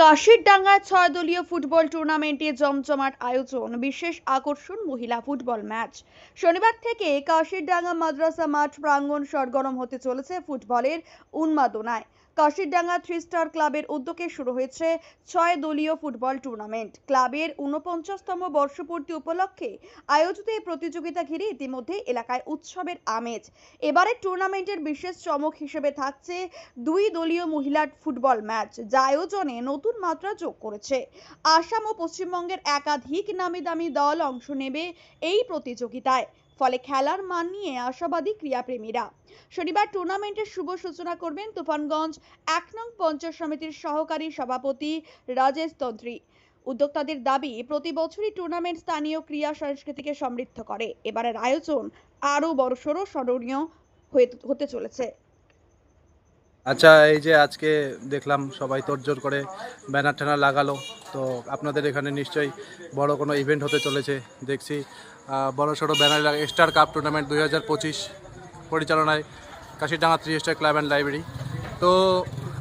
কাশির ডাঙ্গায় ছয় দলীয় ফুটবল টুর্নামেন্টে জমজমাট আয়োজন, বিশেষ আকর্ষণ মহিলা ফুটবল ম্যাচ। শনিবার থেকে কাশির ডাঙ্গা মাদ্রাসা মাঠ প্রাঙ্গণ সরগরম হতে চলেছে ফুটবলের উন্মাদনায়। কাশিরডাঙ্গা থ্রি স্টার ক্লাবের উদ্যোগে শুরু হয়েছে ছয় দলীয় ফুটবল টুর্নামেন্ট। ক্লাবের ঊনপঞ্চাশতম বর্ষপূর্তি উপলক্ষে আয়োজিত এই প্রতিযোগিতা ঘিরে ইতিমধ্যে এলাকায় উৎসবের আমেজ। এবারের টুর্নামেন্টের বিশেষ চমক হিসেবে থাকছে দুই দলীয় মহিলা ফুটবল ম্যাচ, যা আয়োজনে নতুন মাত্রা যোগ করেছে। আসাম ও পশ্চিমবঙ্গের একাধিক নামি দামি দল অংশ নেবে এই প্রতিযোগিতায়। ফলে খেলার মান নিয়ে আশাবাদী ক্রীড়াপ্রেমীরা। শনিবার টুর্নামেন্টের শুভ সূচনা করবেন তুফানগঞ্জ, এক নং পঞ্চায়েত সমিতির সহকারী সভাপতি রাজেশ তন্ত্রী। উদ্যোক্তাদের দাবি, প্রতি বছরই টুর্নামেন্ট স্থানীয় ক্রীড়া সংস্কৃতিকে সমৃদ্ধ করে। এবারের আয়োজন আরও বড়সড়, স্মরণীয় হতে চলেছে। আচ্ছা এই যে আজকে দেখলাম সবাই তোড়জোড় করে ব্যানার ট্যানার লাগালো, তো আপনাদের এখানে নিশ্চয়ই বড় কোনো ইভেন্ট হতে চলেছে, দেখছি। বড় সড়ো ব্যানার লাগা স্টার কাপ টুর্নামেন্ট দুই হাজার পঁচিশ পরিচালনায় Kashidanga three star club and library তো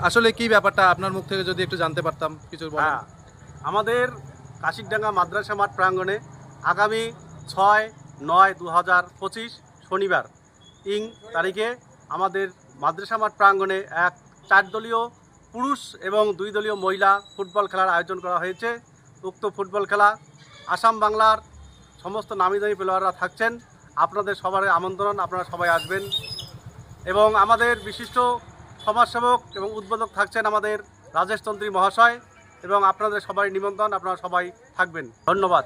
আসলে কি ব্যাপারটা? আপনার মুখ থেকে যদি একটু জানতে পারতাম, কিছু হ্যাঁ আমাদের কাশিরডাঙ্গা মাদ্রাসা মাঠ প্রাঙ্গণে আগামী ছয় নয় দু হাজার পঁচিশ শনিবার, ইং তারিখে আমাদের মাদ্রাসা মাঠ প্রাঙ্গণে এক চার দলীয় পুরুষ এবং দুই দলীয় মহিলা ফুটবল খেলার আয়োজন করা হয়েছে। উক্ত ফুটবল খেলা আসাম বাংলার সমস্ত নামি দামি প্লেয়াররা থাকছেন। আপনাদের সবার আমন্ত্রণ, আপনারা সবাই আসবেন। এবং আমাদের বিশিষ্ট সমাজসেবক এবং উদ্বোধক থাকছেন আমাদের রাজেশ তন্ত্রী মহাশয়। এবং আপনাদের সবাই নিমন্ত্রণ, আপনারা সবাই থাকবেন। ধন্যবাদ।